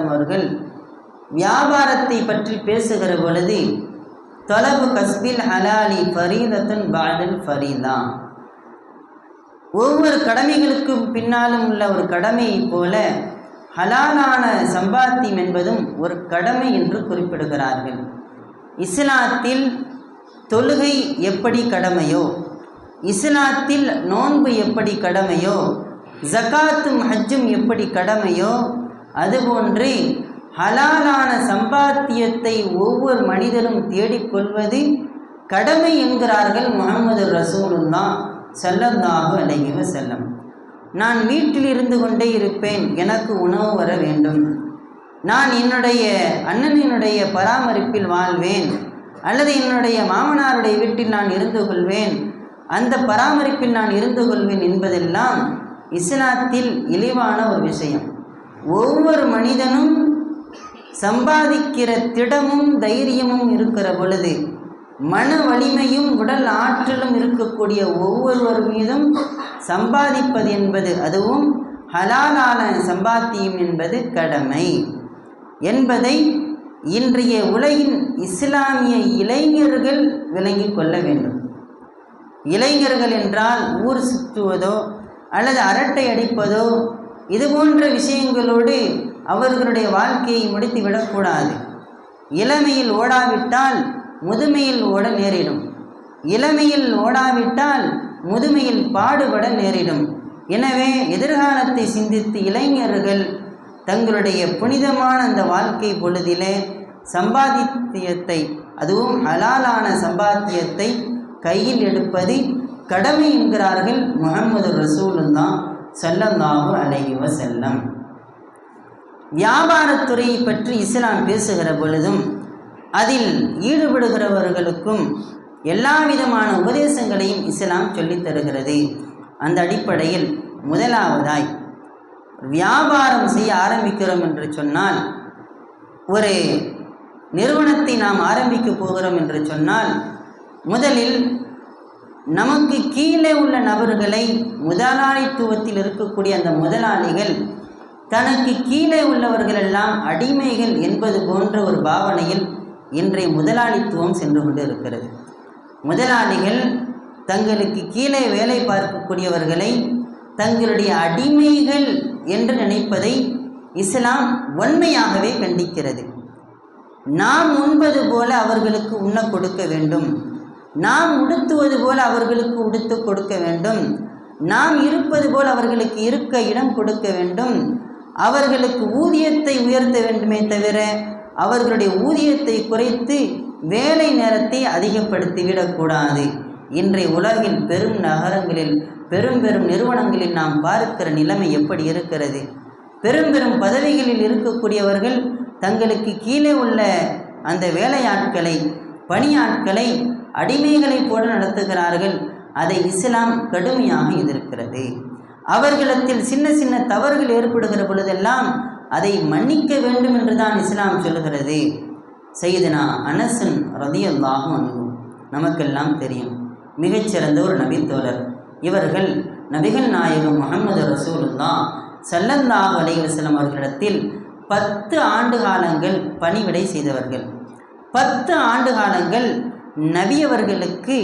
அவர்கள் வியாபாரத்தை பற்றி பேசுகிற பொழுது தொலபு கஸ்பில் ஹலாலி ஃபரீதத்தன் பாடல் ஃபரீதா. ஒவ்வொரு கடமைகளுக்கும் பின்னாலும் உள்ள ஒரு கடமையை போல ஹலாலான சம்பாத்தியம் என்பதும் ஒரு கடமை என்று குறிப்பிடுகிறார்கள். இஸ்லாத்தில் தொழுகை எப்படி கடமையோ இஸ்லாத்தில் நோன்பு எப்படி கடமையோ ஜகாத்தும் ஹஜ்ஜும் எப்படி கடமையோ அதுபோன்று ஹலாலான சம்பாத்தியத்தை ஒவ்வொரு மனிதனும் தேடிக்கொள்வது கடமை என்கிறார்கள் முகமது ரசூலுல்லா செல்லந்தாக அலைகிற செல்லம் நான் வீட்டில் இருந்து கொண்டே இருப்பேன் எனக்கு உணவு வர வேண்டும். நான் என்னுடைய அண்ணனினுடைய பராமரிப்பில் வாழ்வேன் அல்லது என்னுடைய மாமனாருடைய வீட்டில் நான் இருந்து கொள்வேன். அந்த பராமரிப்பில் நான் இருந்து கொள்வேன் என்பதெல்லாம் இஸ்லாத்தில் இழிவான ஒரு விஷயம். ஒவ்வொரு மனிதனும் சம்பாதிக்கிற திடமும் தைரியமும் இருக்கிற பொழுது மன வலிமையும் உடல் ஆற்றலும் இருக்கக்கூடிய ஒவ்வொருவர் மீதும் சம்பாதிப்பது என்பது அதுவும் ஹலாலான சம்பாத்தியம் என்பது கடமை என்பதை இன்றைய உலகின் இஸ்லாமிய இளைஞர்கள் விளங்கி கொள்ள வேண்டும். இளைஞர்கள் என்றால் ஊர் சுற்றுவதோ அல்லது அரட்டை அடிப்பதோ இது போன்ற விஷயங்களோடு அவர்களுடைய வாழ்க்கையை முடித்து விடக்கூடாது இளமையில் ஓடாவிட்டால் முதுமையில் ஓட நேரிடும். இளமையில் ஓடாவிட்டால் முதுமையில் பாடுபட நேரிடும். எனவே எதிர்காலத்தை சிந்தித்து இளைஞர்கள் தங்களுடைய புனிதமான அந்த வாழ்க்கை பொழுதிலே சம்பாதித்தியத்தை அதுவும் அலாலான சம்பாத்தியத்தை கையில் எடுப்பது கடமை என்கிறார்கள் முகமது ரசூலுல்லா சல்லல்லாஹு அலையுவ செல்லம் வியாபாரத்துறையை பற்றி இஸ்லாம் பேசுகிற பொழுதும் அதில் ஈடுபடுகிறவர்களுக்கும் எல்லா விதமான உபதேசங்களையும் இஸ்லாம் சொல்லித் தருகிறது. அந்த அடிப்படையில் முதலாவதாய் வியாபாரம் செய்ய ஆரம்பிக்கிறோம் என்று சொன்னால் ஒரு நிறுவனத்தை நாம் ஆரம்பிக்க போகிறோம் என்று சொன்னால் முதலில் நமக்கு கீழே உள்ள நபர்களை முதலாளித்துவத்தில் இருக்கக்கூடிய அந்த முதலாளிகள் தனக்கு கீழே உள்ளவர்களெல்லாம் அடிமைகள் என்பது போன்ற ஒரு பாவனையில் இன்றைய முதலாளித்துவம் சென்று கொண்டு இருக்கிறது முதலாளிகள் தங்களுக்கு கீழே வேலை பார்க்கக்கூடியவர்களை தங்களுடைய அடிமைகள் என்று நினைப்பதை இஸ்லாம் வன்மையாகவே கண்டிக்கிறது. நாம் உண்பது போல அவர்களுக்கு உண்ண கொடுக்க வேண்டும். நாம் உடுத்துவது போல அவர்களுக்கு உடுத்து கொடுக்க வேண்டும். நாம் இருப்பது போல் அவர்களுக்கு இருக்க இடம் கொடுக்க வேண்டும். அவர்களுக்கு ஊதியத்தை உயர்த்த வேண்டுமே தவிர அவர்களுடைய ஊதியத்தை குறைத்து வேலை நேரத்தை அதிகப்படுத்திவிடக்கூடாது இன்றைய உலகில் பெரும் நகரங்களில் பெரும் பெரும் நிறுவனங்களில் நாம் பார்க்கிற நிலைமை எப்படி இருக்கிறது? பெரும் பெரும் பதவிகளில் இருக்கக்கூடியவர்கள் தங்களுக்கு கீழே உள்ள அந்த வேலையாட்களை பணியாட்களை அடிமைகளைப் போல நடத்துகிறார்கள். அதை இஸ்லாம் கடுமையாக எதிர்க்கிறது. அவர்களிடத்தில் சின்ன சின்ன தவறுகள் ஏற்படுகிற பொழுதெல்லாம் அதை மன்னிக்க வேண்டும் என்றுதான் இஸ்லாம் சொல்லுகிறது. செய்தனா அனசன் ரதியல்லாகும் அன்பும் நமக்கெல்லாம் தெரியும். மிகச்சிறந்த ஒரு நபித்தோழர். இவர்கள் நபிகள் நாயகம் முகமது ரசூலுல்லா சல்லல்லாஹ் அலைவசலம் அவர்களிடத்தில் பத்து ஆண்டு காலங்கள் பணிவிடை செய்தவர்கள். பத்து ஆண்டு காலங்கள் நபியவர்களுக்கு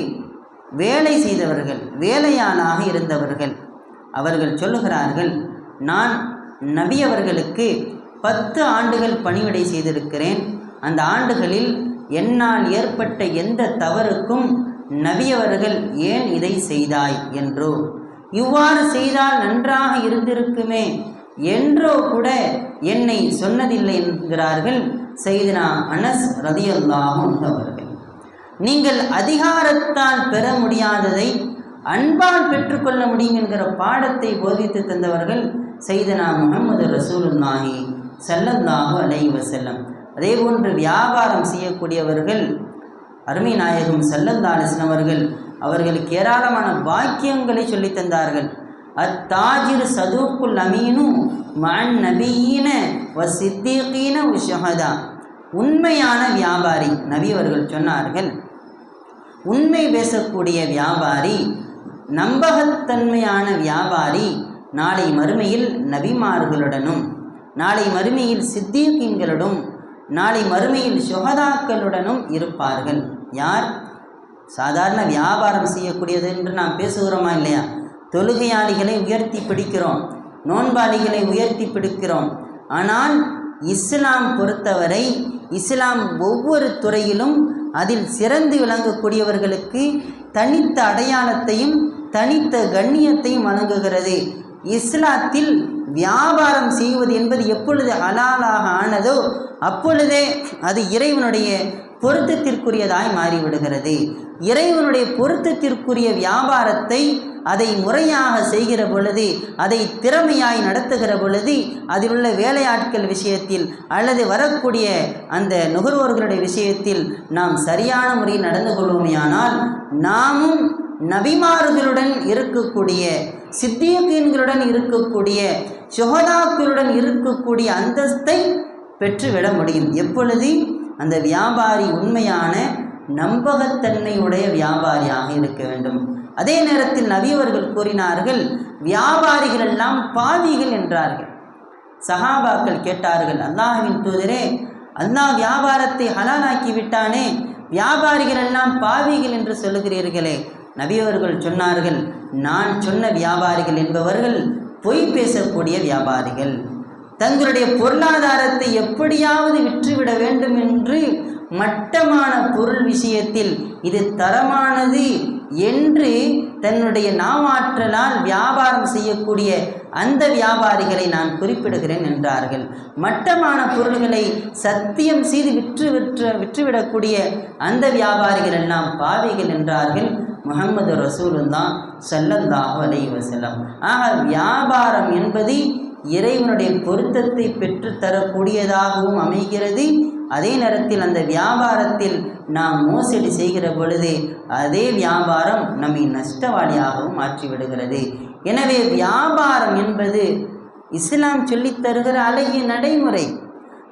வேலை செய்தவர்கள் வேலையானாக இருந்தவர்கள். அவர்கள் சொல்லுகிறார்கள் நான் நபியவர்களுக்கு பத்து ஆண்டுகள் பணிவிடை செய்திருக்கிறேன். அந்த ஆண்டுகளில் என்னால் ஏற்பட்ட எந்த தவறுக்கும் நபியவர்கள் ஏன் இதை செய்தாய்? என்றோ இவ்வாறு செய்தால் நன்றாக இருந்திருக்குமே. என்றோ கூட என்னை சொன்னதில்லை என்கிறார்கள் செய்தினா அனஸ் ரதியல்லாகும் அவர்கள். நீங்கள் அதிகாரத்தால் பெற முடியாததை அன்பால் பெற்றுக்கொள்ள முடியும் என்கிற பாடத்தை போதித்து தந்தவர்கள் செய்தனா முகமது ரசூலுல்லாஹி சல்லல்லாஹு அலை வசல்லம் அதே போன்று வியாபாரம் செய்யக்கூடியவர்கள் அருமை நாயகம் சல்லல்லா அவர்கள் அவர்களுக்கு ஏராளமான வாக்கியங்களை சொல்லி தந்தார்கள். அத்தாஜிர் சதுக்குல் அமீனும் மன் நபீன வ சித்திகீன உஷஹதா உண்மையான வியாபாரி நபி அவர்கள் சொன்னார்கள் உண்மை பேசக்கூடிய வியாபாரி நம்பகத்தன்மையான வியாபாரி நாளை மறுமையில் நபிமார்களுடனும் நாளை மறுமையில் சித்தீக்கீன்களுடன் நாளை மறுமையில் சுகதாக்களுடனும் இருப்பார்கள். யார்? சாதாரண வியாபாரம் செய்யக்கூடியது என்று நாம் பேசுகிறோமா இல்லையா? தொழுகையாளிகளை உயர்த்தி பிடிக்கிறோம் நோன்பாளிகளை உயர்த்தி பிடிக்கிறோம். ஆனால் இஸ்லாம் பொறுத்தவரை இஸ்லாம் ஒவ்வொரு துறையிலும் அதில் சிறந்து விளங்கக்கூடியவர்களுக்கு தனித்த அடையாளத்தையும் தனித்த கண்ணியத்தையும் வழங்குகிறது இஸ்லாத்தில் வியாபாரம் செய்வது என்பது எப்பொழுது அலாலாக ஆனதோ அப்பொழுதே அது இறைவனுடைய பொருத்தத்திற்குரியதாய் மாறிவிடுகிறது. இறைவனுடைய பொருத்தத்திற்குரிய வியாபாரத்தை அதை முறையாக செய்கிற பொழுது அதை திறமையாய் நடத்துகிற பொழுது அதில் உள்ள வேலையாட்கள் விஷயத்தில் அல்லது வரக்கூடிய அந்த நுகர்வோர்களுடைய விஷயத்தில் நாம் சரியான முறையில் நடந்து கொள்வோமேயானால் நாமும் நபிமார்களுடன் இருக்கக்கூடிய சித்தியக்கீன்களுடன் இருக்கக்கூடிய சுகதாக்களுடன் இருக்கக்கூடிய அந்தஸ்தை பெற்றுவிட முடியும். எப்பொழுது? அந்த வியாபாரி உண்மையான நம்பகத்தன்மையுடைய வியாபாரியாக இருக்க வேண்டும். அதே நேரத்தில் நபியவர்கள் கூறினார்கள் வியாபாரிகள் எல்லாம் பாவிகள் என்றார்கள். சஹாபாக்கள் கேட்டார்கள் அல்லாஹின் தூதரே அல்லாஹ் வியாபாரத்தை ஹலாலாக்கி விட்டானே வியாபாரிகள் எல்லாம் பாவிகள் என்று சொல்லுகிறீர்களே. நபியவர்கள் சொன்னார்கள் நான் சொன்ன வியாபாரிகள் என்பவர்கள் பொய் பேசக்கூடிய வியாபாரிகள். தங்களுடைய பொருளாதாரத்தை எப்படியாவது விற்றுவிட வேண்டும் என்று மட்டமான பொருள் விஷயத்தில் இது தரமானது என்று தன்னுடைய நாவாற்றலால் வியாபாரம் செய்யக்கூடிய அந்த வியாபாரிகளை நான் குறிப்பிடுகிறேன் என்றார்கள். மட்டமான பொருள்களை சத்தியம் செய்து விற்று விற்று விற்றுவிடக்கூடிய அந்த வியாபாரிகள் எல்லாம் பாவிகள் என்றார்கள். முகமது ரசூலுல்லா ஸல்லல்லாஹு அலைஹி செல்லம் ஆக வியாபாரம் என்பது இறைவனுடைய பொருத்தத்தை பெற்றுத்தரக்கூடியதாகவும் அமைகிறது. அதே நேரத்தில் அந்த வியாபாரத்தில் நாம் மோசடி செய்கிற பொழுது அதே வியாபாரம் நம்மை நஷ்டவாளியாகவும் மாற்றிவிடுகிறது. எனவே வியாபாரம் என்பது இஸ்லாம் சொல்லித் தருகிற அழகிய நடைமுறை.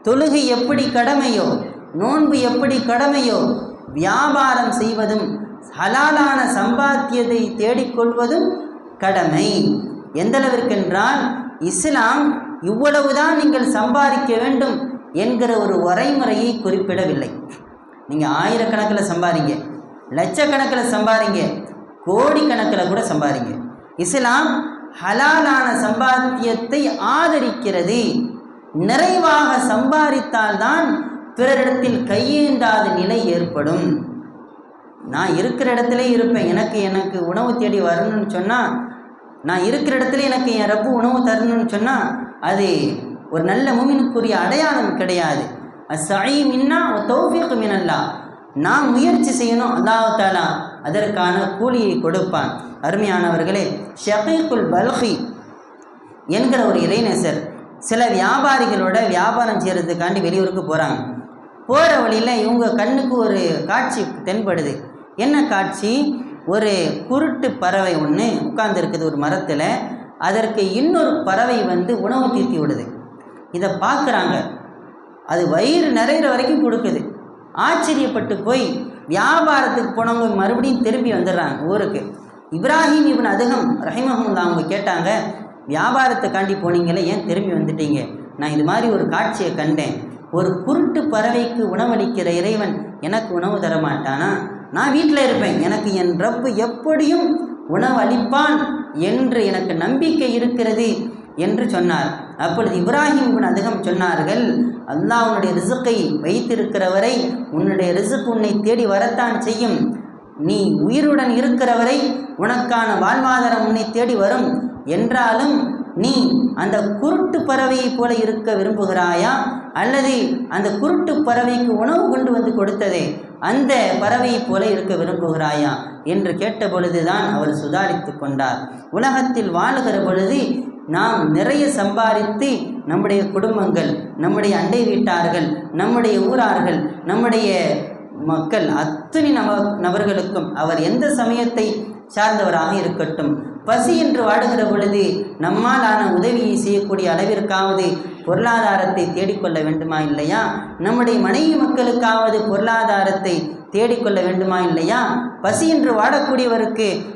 தொழுகை எப்படி கடமையோ நோன்பு எப்படி கடமையோ வியாபாரம் செய்வதும் ஹலாலான சம்பாத்தியத்தை தேடிக்கொள்வதும் கடமை. எந்தளவிற்கென்றால் இஸ்லாம் இவ்வளவுதான் நீங்கள் சம்பாதிக்க வேண்டும் என்கிற ஒரு வரைமுறையை குறிப்பிடவில்லை. நீங்கள் ஆயிரக்கணக்கில் சம்பாதிங்க லட்சக்கணக்கில் சம்பாதிங்க கோடிக்கணக்கில் கூட சம்பாதிங்க. இஸ்லாம் ஹலாலான சம்பாத்தியத்தை ஆதரிக்கிறது. நிறைவாக சம்பாதித்தால்தான் பிறரிடத்தில் கையேந்தாத நிலை ஏற்படும். நான் இருக்கிற இடத்துல இருப்பேன் எனக்கு எனக்கு உணவு தேடி வரணும்னு சொன்னால் நான் இருக்கிற இடத்துல எனக்கு என் ரப்பு உணவு தரணும்னு சொன்னால் அது ஒரு நல்ல மூமினுக்குரிய அடையாளம் கிடையாது. அஸ்ஸை மின்னா தௌஃபீக் மினல்லா. நான் முயற்சி செய்யணும். அல்லாஹ் தாலா அதற்கான கூலியை கொடுப்பான். அருமையானவர்களே ஷகீக்குல் பல்ஹி என்கிற ஒரு இளைஞர் சில வியாபாரிகளோட வியாபாரம் செய்கிறதுக்காண்டி வெளியூருக்கு போகிறாங்க போகிற வழியில் இவங்க கண்ணுக்கு ஒரு காட்சி தென்படுது. என்ன காட்சி? ஒரு குருட்டு பறவை ஒன்று உட்கார்ந்துருக்குது ஒரு மரத்தில். அதற்கு இன்னொரு பறவை வந்து உணவு தீர்த்தி விடுது. இதை பார்க்குறாங்க அது வயிறு நிறையிற வரைக்கும் கொடுக்குது. ஆச்சரியப்பட்டு போய் வியாபாரத்துக்கு போனவங்க மறுபடியும் திரும்பி வந்துடுறாங்க ஊருக்கு. இப்ராஹிம் இவன் அதுகம் ரஹிமஹமுல்லா அவங்க கேட்டாங்க வியாபாரத்துக்காண்டி போனீங்களே ஏன் திரும்பி வந்துட்டீங்க? நான் இது மாதிரி ஒரு காட்சியை கண்டேன். ஒரு குருட்டு பறவைக்கு உணவளிக்கிற இறைவன் எனக்கு உணவு தர மாட்டானா நான் வீட்டில் இருப்பேன். எனக்கு என் ரப்பு எப்படியும் உணவளிப்பான் என்று எனக்கு நம்பிக்கை இருக்கிறது என்று சொன்னார். அப்பொழுது இப்ராஹிம் இப்னு அதிகம் சொன்னார்கள் அல்லாஹ் உன்னுடைய ரிசுக்கை வைத்திருக்கிறவரை உன்னுடைய ரிசுக் உன்னை தேடி வரத்தான் செய்யும். நீ உயிருடன் இருக்கிறவரை உனக்கான வாழ்வாதாரம் உன்னை தேடி வரும். என்றாலும் நீ அந்த குருட்டு பறவையைப் போல இருக்க விரும்புகிறாயா? அல்லது அந்த குருட்டு பறவைக்கு உணவு கொண்டு வந்து கொடுத்ததே அந்த பறவையைப் போல இருக்க விரும்புகிறாயா? என்று கேட்ட பொழுதுதான் அவர் சுதாரித்து கொண்டார். உலகத்தில் வாழுகிற பொழுது நாம் நிறைய சம்பாதித்து நம்முடைய குடும்பங்கள் நம்முடைய அண்டை வீட்டார்கள் நம்முடைய ஊரார்கள் நம்முடைய மக்கள் அத்தனை நப நபர்களுக்கும் அவர் எந்த சமயத்தை சார்ந்தவராக இருக்கட்டும். பசி என்று வாடுகிற பொழுது நம்மாலான உதவியை செய்யக்கூடிய அளவிற்காவது பொருளாதாரத்தை தேடிக்கொள்ள வேண்டுமா இல்லையா? நம்முடைய மனைவி மக்களுக்காவது பொருளாதாரத்தை தேடிக்கொள்ள வேண்டுமா இல்லையா? பசி என்று வாடக்கூடியவருக்கு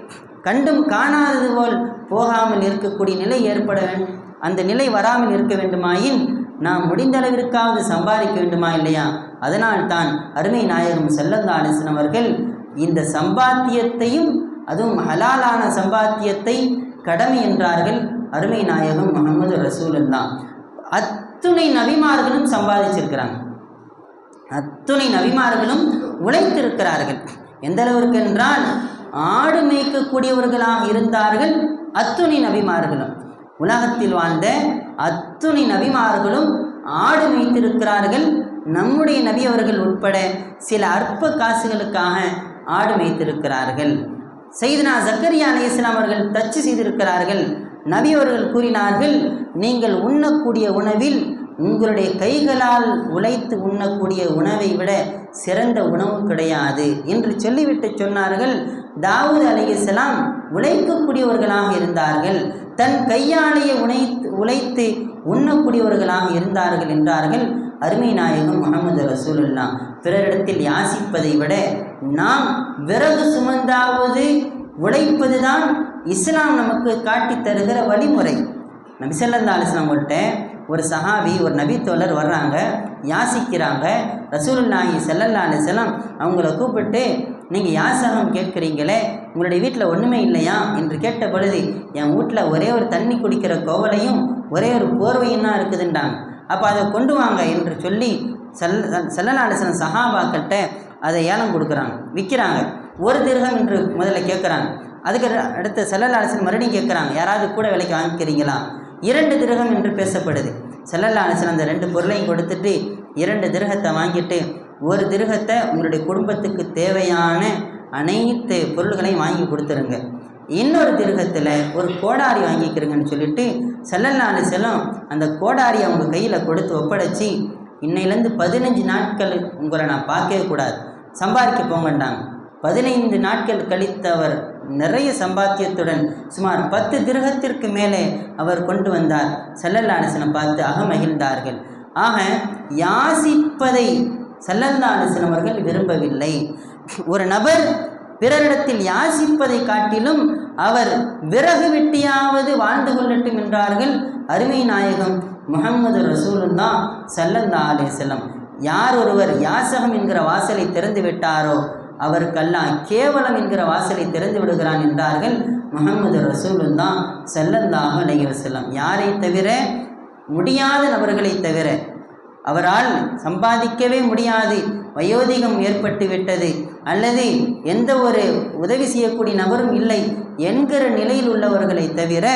கண்டும் காணாதது போல் போகாமல் இருக்கக்கூடிய நிலை ஏற்பட வேண்டும். அந்த நிலை வராமல் இருக்க வேண்டுமாயின் நாம் முடிந்த அளவிற்காவது சம்பாதிக்க வேண்டுமா இல்லையா? அதனால் தான் அருமை நாயகம் செல்லந்தா அவர்கள் இந்த சம்பாத்தியத்தையும் அதுவும் ஹலாலான சம்பாத்தியத்தை கடமை என்றார்கள் அருமை நாயகம் முகமது ரசூலுல்லா அத்துணை நபிமார்களும் சம்பாதிச்சிருக்கிறாங்க. அத்துணை நபிமார்களும் உழைத்திருக்கிறார்கள். எந்த அளவிற்கு என்றால் ஆடு மேய்க்கக்கூடியவர்களாக இருந்தார்கள் அத்துணி நபிமார்களும் உலகத்தில் வாழ்ந்த அத்துணி நபிமார்களும் ஆடு மேய்த்திருக்கிறார்கள். நம்முடைய நபி அவர்கள் உட்பட சில அற்ப காசுகளுக்காக ஆடு மேய்த்திருக்கிறார்கள். செய்தனா ஜக்கரியா அலி இஸ்லாம் அவர்கள் தச்சு செய்திருக்கிறார்கள். நபி அவர்கள் கூறினார்கள் நீங்கள் உண்ணக்கூடிய உணவில் உங்களுடைய கைகளால் உழைத்து உண்ணக்கூடிய உணவை விட சிறந்த உணவு கிடையாது என்று சொல்லிவிட்டு சொன்னார்கள். தாவூத் அலைஹிஸ்ஸலாம் உழைக்கக்கூடியவர்களாக இருந்தார்கள். தன் கையாலேயே உழைத்து உழைத்து உண்ணக்கூடியவர்களாக இருந்தார்கள் என்றார்கள். அருமை நாயகம் முகமது ரசூலுல்லா பிறரிடத்தில் யாசிப்பதை விட நாம் விறகு சுமந்தாவது உழைப்பதுதான் இஸ்லாம் நமக்கு காட்டித் தருகிற வழிமுறை. நபி ஸல்லல்லாஹு அவர்கிட்ட ஒரு சஹாபி ஒரு நபித்தோழர் வர்றாங்க யாசிக்கிறாங்க ரசூலுல்லாஹி ஸல்லல்லாஹு அலைஹி அவங்கள கூப்பிட்டு நீங்கள் யாசகம் கேட்குறீங்களே? உங்களுடைய வீட்டில் ஒன்றுமே இல்லையா? என்று கேட்ட பொழுது என் வீட்டில் ஒரே ஒரு தண்ணி குடிக்கிற கோவலையும் ஒரே ஒரு போர்வையும் தான் இருக்குதுன்றாங்க. அப்போ அதை கொண்டு வாங்க என்று சொல்லி செல் செல்லல்லா அலிஸ்லம் சஹாபாக்கிட்ட அதை ஏலம் கொடுக்குறாங்க. விற்கிறாங்க ஒரு திருகம் என்று முதல்ல கேட்குறாங்க. அதுக்கு அடுத்த செல்லல்லா மறுபடியும் கேட்குறாங்க. யாராவது கூட விலைக்கு வாங்கிக்கிறீங்களா? இரண்டு திருகம் என்று பேசப்படுது. செல்லல்லா அந்த ரெண்டு பொருளையும் கொடுத்துட்டு இரண்டு திருகத்தை வாங்கிட்டு ஒரு திருகத்தை உங்களுடைய குடும்பத்துக்கு தேவையான அனைத்து பொருள்களையும் வாங்கி கொடுத்துருங்க. இன்னொரு திருகத்தில் ஒரு கோடாரி வாங்கிக்கிறங்கன்னு சொல்லிட்டு செல்லல்லா அலிஸ்லம் அந்த கோடாரி அவங்க கையில் கொடுத்து ஒப்படைச்சி இன்னையிலேருந்து பதினஞ்சு நாட்கள் உங்களை நான் பார்க்கவே கூடாது. சம்பாதிக்க போங்கண்டாங்க பதினைந்து நாட்கள் கழித்தவர் நிறைய சம்பாத்தியத்துடன் சுமார் பத்து திருகத்திற்கு மேலே அவர் கொண்டு வந்தார். செல்லல்லா பார்த்து பார்த்து அகமகிழ்ந்தார்கள். ஆக யாசிப்பதை செல்லல்லா அவர்கள் விரும்பவில்லை. ஒரு நபர் பிறரிடத்தில் யாசிப்பதை காட்டிலும் அவர் விறகு வெட்டியாவது வாழ்ந்து கொள்ளட்டும் என்றார்கள் அருமை நாயகம் முகமது ரசூலுல்லா சல்லல்லா அலிஸ்லம் யார் ஒருவர் யாசகம் என்கிற வாசலை திறந்து விட்டாரோ அவருக்கெல்லாம் கேவலம் என்கிற வாசலை திறந்து விடுகிறான் என்றார்கள் முகமது ரசூலுல்லா செல்லந்தாக அலைஹி செல்லம் யாரை தவிர முடியாத நபர்களை தவிர அவரால் சம்பாதிக்கவே முடியாது வயோதிகம் ஏற்பட்டு விட்டது அல்லது எந்த ஒரு உதவி செய்யக்கூடிய நபரும் இல்லை என்கிற நிலையில் உள்ளவர்களை தவிர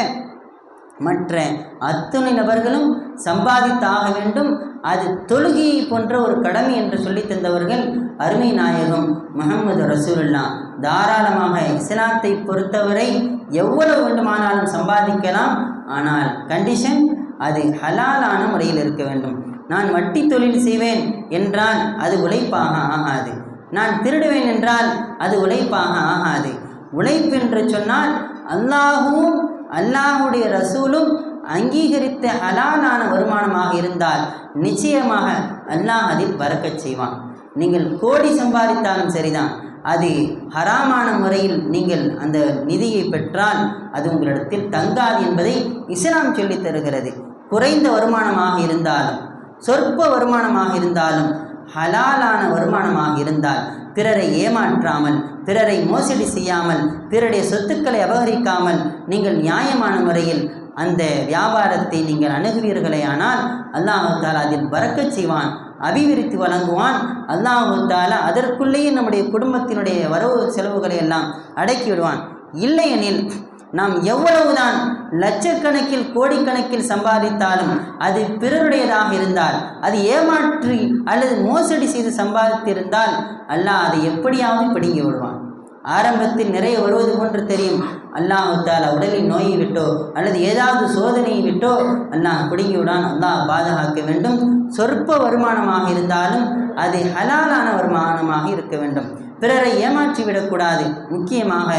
மற்ற அத்துணை நபர்களும் சம்பாதித்தாக வேண்டும். அது தொழுகையை போன்ற ஒரு கடமை என்று சொல்லித் தந்தவர்கள் அருமை நாயகம் முகமது ரசூலுல்லா தாராளமாக இஸ்லாத்தை பொறுத்தவரை எவ்வளவு வேண்டுமானாலும் சம்பாதிக்கலாம். ஆனால் கண்டிஷன் அது ஹலாலான முறையில் இருக்க வேண்டும். நான் வட்டி தொழில் செய்வேன் என்றால் அது உழைப்பாக ஆகாது. நான் திருடுவேன் என்றால் அது உழைப்பாக ஆகாது. உழைப்பு என்று சொன்னால் அல்லாஹுவும் அல்லாஹுடைய ரசூலும் அங்கீகரித்த ஹலாலான வருமானமாக இருந்தால் நிச்சயமாக அல்லாஹ் அதில் பறக்கச் செய்வான். நீங்கள் கோடி சம்பாதித்தாலும் சரிதான். அது ஹராமான முறையில் நீங்கள் அந்த நிதியை பெற்றால் அது உங்களிடத்தில் தங்காது என்பதை இஸ்லாம் சொல்லித் தருகிறது. குறைந்த வருமானமாக இருந்தாலும் சொற்ப வருமானமாக இருந்தாலும் ஹலாலான வருமானமாக இருந்தால் பிறரை ஏமாற்றாமல் பிறரை மோசடி செய்யாமல் பிறருடைய சொத்துக்களை அபகரிக்காமல் நீங்கள் நியாயமான முறையில் அந்த வியாபாரத்தை நீங்கள் அணுகுவீர்களே ஆனால் அல்லாஹு அதில் பறக்கச் செய்வான் அபிவிருத்தி வழங்குவான். அல்லாஹால தாலா அதற்குள்ளேயே நம்முடைய குடும்பத்தினுடைய வரவு செலவுகளை எல்லாம் அடக்கி விடுவான். இல்லையெனில் நாம் எவ்வளவுதான் லட்சக்கணக்கில் கோடிக்கணக்கில் சம்பாதித்தாலும் அது பிறருடையதாக இருந்தால் அது ஏமாற்றி அல்லது மோசடி செய்து சம்பாதித்திருந்தால் அல்லாஹ் அதை எப்படியாவது பிடுங்கி விடுவான். ஆரம்பத்தில் நிறைய வருவது போன்று தெரியும். அல்லாஹால உடலின் நோயை விட்டோ அல்லது ஏதாவது சோதனையை விட்டோ அல்லாஹ் பிடுங்கி அல்லாஹ் பாதுகாக்க வேண்டும். சொற்ப வருமானமாக இருந்தாலும் அது ஹலாலான வருமானமாக இருக்க வேண்டும். பிறரை ஏமாற்றி விடக்கூடாது. முக்கியமாக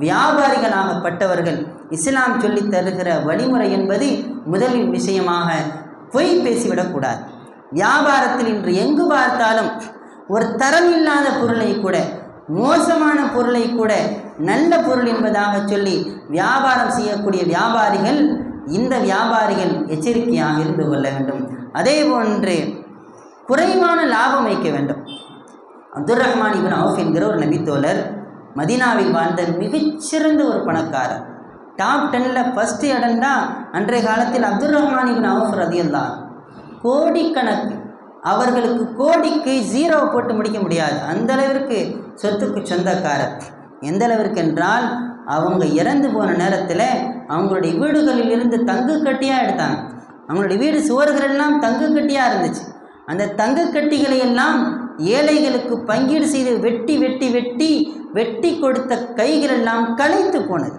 வியாபாரிகளாகப்பட்டவர்கள் இஸ்லாம் சொல்லித் தருகிற வழிமுறை என்பது முதலில் விஷயமாக பொய் பேசிவிடக்கூடாது. வியாபாரத்தில் இன்று எங்கு பார்த்தாலும் ஒரு தரம் இல்லாத பொருளை கூட மோசமான பொருளை கூட நல்ல பொருள் என்பதாக சொல்லி வியாபாரம் செய்யக்கூடிய வியாபாரிகள் இந்த வியாபாரிகள் எச்சரிக்கையாக இருந்து கொள்ள வேண்டும். அதே போன்று குறைவான லாபம் வைக்க வேண்டும். அப்துல் ரஹ்மான் இபின் அவுஃப் என்கிற ஒரு நபித்தோழர் மதினாவில் வாழ்ந்த மிகச்சிறந்த ஒரு பணக்காரர். டாப் டென்னில் ஃபஸ்ட்டு இடம் தான் அன்றைய காலத்தில் அப்துல் ரஹ்மான் இபின் அவுஃப் ரதியல்லான் கோடிக்கணக்கு அவர்களுக்கு கோடிக்கு ஜீரோ போட்டு முடிக்க முடியாது. அந்த அளவிற்கு சொத்துக்கு சொந்தக்காரர். எந்த அளவிற்கு என்றால் அவங்க இறந்து போன நேரத்தில் அவங்களுடைய வீடுகளில் இருந்து தங்கு கட்டியாக எடுத்தாங்க. அவங்களுடைய வீடு சுவர்கள் எல்லாம் தங்கு கட்டியாக இருந்துச்சு. அந்த தங்கு கட்டிகளை எல்லாம் ஏழைகளுக்கு பங்கீடு செய்து வெட்டி வெட்டி வெட்டி வெட்டி கொடுத்த கைகள் எல்லாம் களைத்து போனது.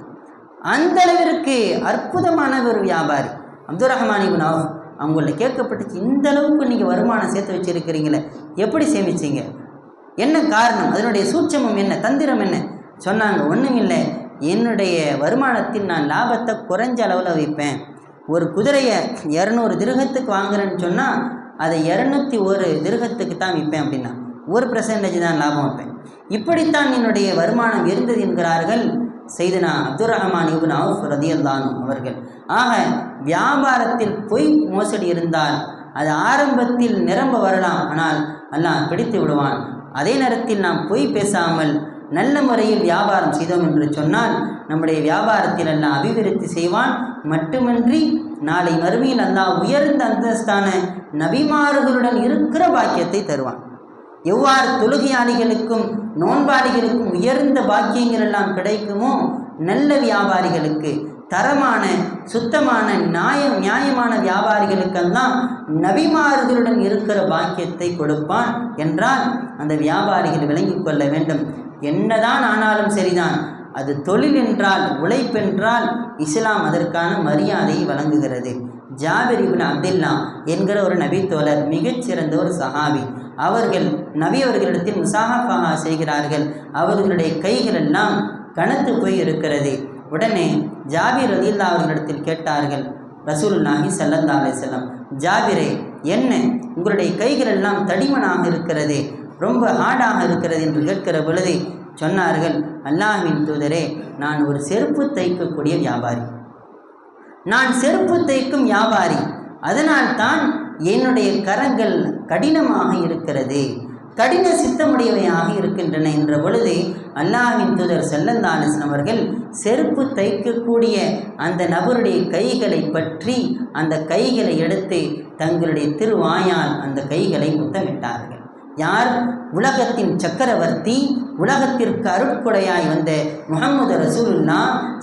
அந்த அளவிற்கு அற்புதமான ஒரு வியாபாரி. அப்துல் ரஹ்மான் இப்னு அவங்கள கேட்கப்பட்டுச்சு இந்த அளவுக்கு நீங்கள் வருமானம் சேர்த்து வச்சிருக்கிறீங்களே எப்படி சேமிச்சீங்க? என்ன காரணம்? அதனுடைய சூட்சமம் என்ன? தந்திரம் என்ன? சொன்னாங்க ஒன்றுமில்லை என்னுடைய வருமானத்தில் நான் லாபத்தை குறைஞ்ச அளவில் வைப்பேன். ஒரு குதிரையை இரநூறு திருகத்துக்கு வாங்குறேன்னு சொன்னால் அதை இரநூத்தி ஒரு திருகத்துக்கு தான் விற்பேன் அப்படின்னா ஒரு பர்சன்டேஜ் தான் லாபம் வைப்பேன். இப்படித்தான் என்னுடைய வருமானம் இருந்தது என்கிறார்கள். செய்தனா அப்துல் ரஹமான் இப்னு அவுஃப் ரதியல்லானு அவர்கள். ஆக வியாபாரத்தில் பொய் மோசடி இருந்தால் அது ஆரம்பத்தில் நிரம்ப வரலாம். ஆனால் அல்லாஹ் பிடித்து விடுவான். அதே நேரத்தில் நாம் பொய் பேசாமல் நல்ல முறையில் வியாபாரம் செய்தோம் என்று சொன்னால் நம்முடைய வியாபாரத்தில் எல்லாம் அபிவிருத்தி செய்வான். மட்டுமின்றி நாளை மறுமையில் அல்லாஹ் உயர்ந்த அந்தஸ்தான நபிமாறுகளுடன் இருக்கிற பாக்கியத்தை தருவான். எவ்வாறு தொழுகையாளிகளுக்கும் நோன்பாளிகளுக்கும் உயர்ந்த பாக்கியங்கள் எல்லாம் கிடைக்குமோ நல்ல வியாபாரிகளுக்கு தரமான சுத்தமான நியாயம் நியாயமான வியாபாரிகளுக்கெல்லாம் நபிமாறுதலுடன் இருக்கிற பாக்கியத்தை கொடுப்பான் என்றால் அந்த வியாபாரிகள் விளங்கி கொள்ள வேண்டும். என்னதான் ஆனாலும் சரிதான். அது தொழில் என்றால் உழைப்பென்றால் இஸ்லாம் அதற்கான மரியாதையை வழங்குகிறது. ஜாபிர் இபின் அப்துல்லா என்கிற ஒரு நபித்தோழர் மிகச்சிறந்த ஒரு சஹாபி. அவர்கள் நபி அவர்களிடத்தில் முசாஹாஃபாக செய்கிறார்கள். அவர்களுடைய கைகள் எல்லாம் கனத்து போய் இருக்கிறது. உடனே ஜாபீர் ரதில்லா அவர்களிடத்தில் கேட்டார்கள் ரசூல் நாகி செல்லந்தாலே செல்லம் ஜாபிரே என்ன? உங்களுடைய கைகள் எல்லாம் தடிமனாக இருக்கிறது ரொம்ப ஆடாக இருக்கிறது என்று கேட்கிற பொழுது சொன்னார்கள் அல்லாஹின் தூதரே நான் ஒரு செருப்பு தைக்கக்கூடிய வியாபாரி. நான் செருப்பு தைக்கும் வியாபாரி. அதனால் தான் என்னுடைய கரங்கள் கடினமாக இருக்கிறது. கடின சித்தமுடையவையாக இருக்கின்றன என்ற பொழுது அல்லாஹின் தூதர் செல்லந்தாலிசன் அவர்கள் செருப்பு தைக்கக்கூடிய அந்த நபருடைய கைகளை பற்றி அந்த கைகளை எடுத்து தங்களுடைய திருவாயால் அந்த கைகளை முத்தமிட்டார்கள். யார்? உலகத்தின் சக்கரவர்த்தி உலகத்திற்கு அருட்கொடையாய் வந்த முகமது ரசூலுல்லா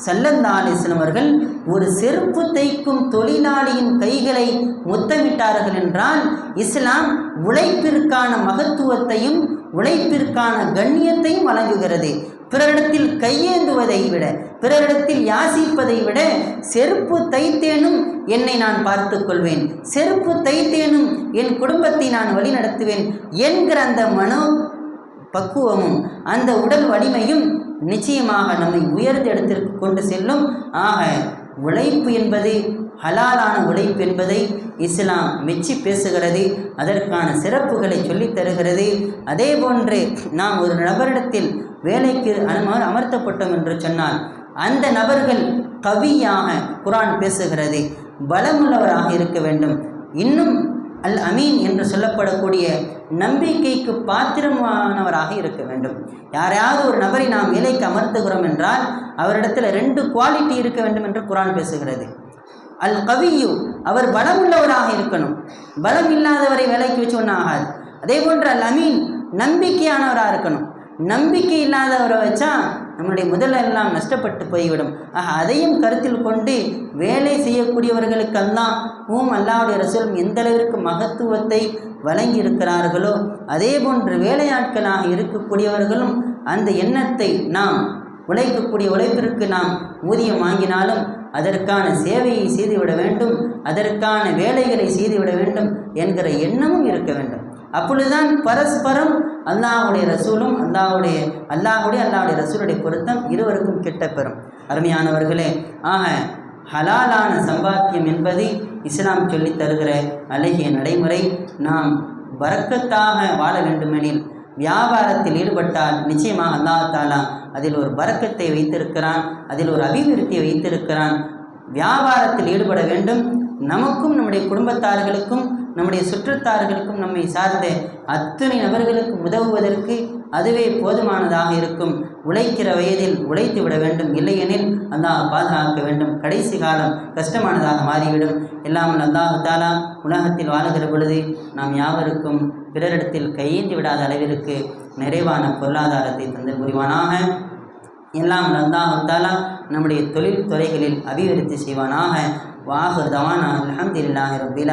சல்லல்லா அலிஸ்லாம் அவர்கள் ஒரு செருப்பு தைக்கும் தொழிலாளியின் கைகளை முத்தமிட்டார்கள் என்றால் இஸ்லாம் உழைப்பிற்கான மகத்துவத்தையும் உழைப்பிற்கான கண்ணியத்தையும் வழங்குகிறது. பிறரிடத்தில் கையேந்துவதை விட பிறரிடத்தில் யாசிப்பதை விட செருப்பு தைத்தேனும் என்னை நான் பார்த்து கொள்வேன். செருப்பு தைத்தேனும் என் குடும்பத்தை நான் வழிநடத்துவேன் என்கிற அந்த மனோ பக்குவமும் அந்த உடல் வலிமையும் நிச்சயமாக நம்மை உயர்ந்த இடத்திற்கு கொண்டு செல்லும். ஆக உழைப்பு என்பது ஹலாலான உழைப்பு என்பதை இஸ்லாம் மெச்சி பேசுகிறது அதற்கான சிறப்புகளை சொல்லித் தருகிறது. அதே போன்று நாம் ஒரு நபரிடத்தில் வேலைக்கு அனுமதி அமர்த்தப்பட்டோம் என்று சொன்னால் அந்த நபர்கள் கவியாக குரான் பேசுகிறது பலமுள்ளவராக இருக்க வேண்டும். இன்னும் அல் அமீன் என்று சொல்லப்படக்கூடிய நம்பிக்கைக்கு பாத்திரமானவராக இருக்க வேண்டும். யாரையாவது ஒரு நபரை நாம் வேலைக்கு அமர்த்துகிறோம் என்றால் அவரிடத்தில் ரெண்டு குவாலிட்டி இருக்க வேண்டும் என்று குரான் பேசுகிறது. அல் கவியு அவர் பலமுள்ளவராக இருக்கணும். பலம் இல்லாதவரை வேலைக்கு வச்சு ஒன்றும் ஆகாது. அதே போன்று அல் அமீன் நம்பிக்கையானவராக இருக்கணும். நம்பிக்கை இல்லாதவரை வச்சா நம்முடைய முதலெல்லாம் நஷ்டப்பட்டு போய்விடும். ஆக அதையும் கருத்தில் கொண்டு வேலை செய்யக்கூடியவர்களுக்கெல்லாம் ஓம் அல்லாவுடைய ரசூலும் எந்த அளவிற்கு மகத்துவத்தை வழங்கி இருக்கிறார்களோ அதே போன்று வேலையாட்களாக இருக்கக்கூடியவர்களும் அந்த எண்ணத்தை நாம் உழைக்கக்கூடிய உழைப்பிற்கு நாம் ஊதியம் வாங்கினாலும் அதற்கான சேவையை செய்துவிட வேண்டும் அதற்கான வேலைகளை செய்துவிட வேண்டும் என்கிற எண்ணமும் இருக்க வேண்டும். அப்பொழுதுதான் பரஸ்பரம் அல்லாஹுடைய ரசூலும் அல்லாஹுடைய அல்லாஹுடைய அல்லாஹுடைய ரசூலுடைய பொருத்தம் இருவருக்கும் கிட்ட பெறும் அருமையானவர்களே ஆக ஹலாலான சம்பாத்தியம் என்பது இஸ்லாம் சொல்லித் தருகிற அழகிய நடைமுறை நாம் வரக்கத்தாக வாழ வேண்டுமெனில் வியாபாரத்தில் ஈடுபட்டால் நிச்சயமாக அல்லாஹாலா அதில் ஒரு பறக்கத்தை வைத்திருக்கிறான் அதில் ஒரு அபிவிருத்தியை வைத்திருக்கிறான். வியாபாரத்தில் ஈடுபட வேண்டும். நமக்கும் நம்முடைய குடும்பத்தார்களுக்கும் நம்முடைய சுற்றத்தார்களுக்கும் நம்மை சார்ந்த அத்தனை நபர்களுக்கும் உதவுவதற்கு அதுவே போதுமானதாக இருக்கும். உழைக்கிற வயதில் உழைத்து விட வேண்டும். இல்லையெனில் அல்லாஹ் பாதுகாக்க வேண்டும். கடைசி காலம் கஷ்டமானதாக மாறிவிடும். எல்லாம் அல்லாஹு தாலா உலகத்தில் வாழுகிற பொழுது நாம் யாவருக்கும் பிறரிடத்தில் கையேந்தி விடாத அளவிற்கு நிறைவான பொருளாதாரத்தை தந்து புரிவானாக. எல்லாம் அல்லாஹு தாலா நம்முடைய தொழில் துறைகளில் அபிவிருத்தி செய்வானாக. வாஹர் தவானா அலமதுல்லாஹி ரபில்